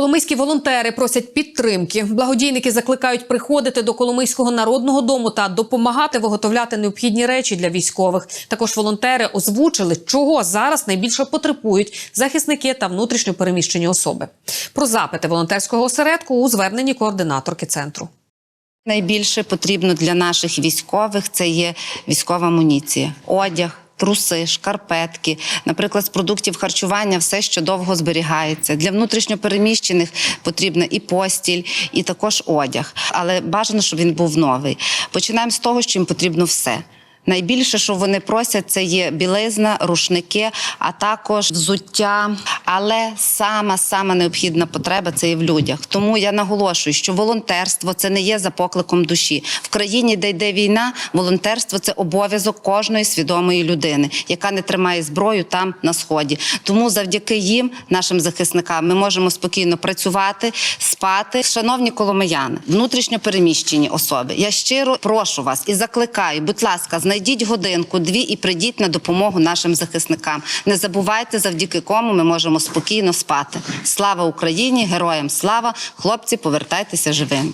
Коломийські волонтери просять підтримки. Благодійники закликають приходити до Коломийського народного дому та допомагати виготовляти необхідні речі для військових. Також волонтери озвучили, чого зараз найбільше потребують захисники та внутрішньо переміщені особи. Про запити волонтерського осередку у зверненні координаторки центру. Найбільше потрібно для наших військових це є військова амуніція, одяг. Труси, шкарпетки, наприклад, з продуктів харчування, все, що довго зберігається. Для внутрішньопереміщених потрібна і постіль, і також одяг. Але бажано, щоб він був новий. Починаємо з того, що їм потрібно все. Найбільше, що вони просять, це є білизна, рушники, а також взуття. Але сама сама необхідна потреба це є в людях. Тому я наголошую, що волонтерство це не є за покликом душі. В країні, де йде війна, волонтерство це обов'язок кожної свідомої людини, яка не тримає зброю там на сході. Тому завдяки їм, нашим захисникам, ми можемо спокійно працювати, спати. Шановні коломияни, внутрішньо переміщені особи. Я щиро прошу вас і закликаю, будь ласка, знайдіть годинку, дві і прийдіть на допомогу нашим захисникам. Не забувайте, завдяки кому ми можемо спокійно спати. Слава Україні! Героям слава! Хлопці, повертайтеся живими.